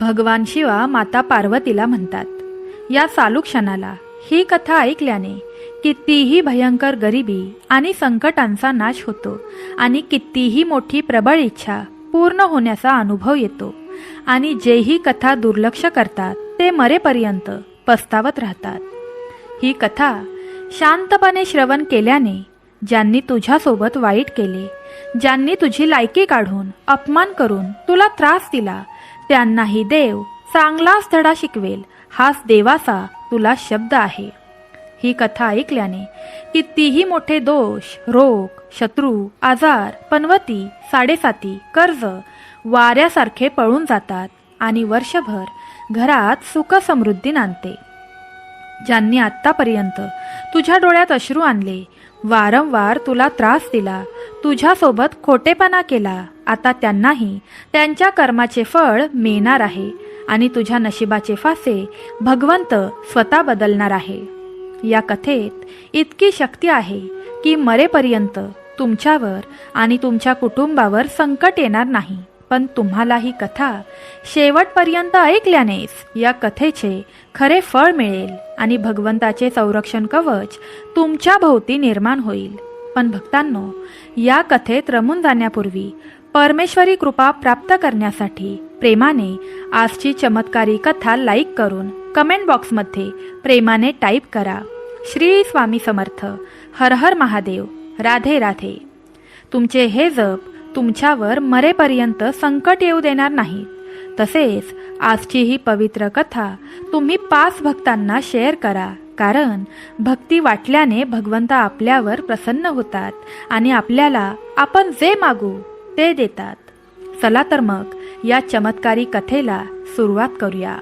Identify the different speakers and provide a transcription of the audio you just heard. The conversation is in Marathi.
Speaker 1: भगवान शिवा माता पार्वतीला म्हणतात या सालुक्षणाला ही कथा ऐकल्याने कितीही भयंकर गरिबी आणि संकटांचा नाश होतो आणि कितीही मोठी प्रबळ इच्छा पूर्ण होण्याचा अनुभव येतो आणि जेही कथा दुर्लक्ष करतात ते मरेपर्यंत पस्तावत राहतात. ही कथा शांतपणे श्रवण केल्याने ज्यांनी तुझ्यासोबत वाईट केले ज्यांनी तुझी लायकी काढून अपमान करून तुला त्रास दिला त्यांनाही देव चांगलाच धडा शिकवेल. हाच देवाचा तुला शब्द आहे. ही कथा ऐकल्याने कितीही मोठे दोष रोग शत्रू आजार पनवती साडेसाती कर्ज वाऱ्यासारखे पळून जातात आणि वर्षभर घरात सुख समृद्धी नांदते. ज्यांनी आत्तापर्यंत तुझ्या डोळ्यात अश्रू आणले वारंवार तुला त्रास दिला तुझ्यासोबत खोटेपणा केला. आता त्यांनाही त्यांच्या कर्माचे फळ मिळणार आहे आणि तुझ्या नशिबाचे फासे भगवंत स्वतः बदलणार आहे. या कथेत इतकी शक्ती आहे की मरेपर्यंत तुमच्यावर आणि तुमच्या कुटुंबावर संकट येणार नाही. पण तुम्हाला ही कथा शेवटपर्यंत ऐकल्यानेच या कथेचे खरे फळ मिळेल आणि भगवंताचे संरक्षण कवच तुमच्या भोवती निर्माण होईल. पण भक्तांनो या कथेत रमून जाण्यापूर्वी परमेश्वरी कृपा प्राप्त करण्यासाठी प्रेमाने आजची चमत्कारी कथा लाईक करून कमेंट बॉक्समध्ये प्रेमाने टाईप करा. श्री स्वामी समर्थ हर हर महादेव राधे राधे. तुमचे हे जप तुमच्यावर मरेपर्यंत संकट येऊ देणार नाही तसेच आजची ही पवित्र कथा तुम्ही पाच भक्तांना शेअर करा. कारण भक्ती वाटल्याने भगवंत आपल्यावर प्रसन्न होतात आणि आपल्याला आपण जे मागू ते देतात. चला तर मग या चमत्कारी कथेला सुरुवात करूया.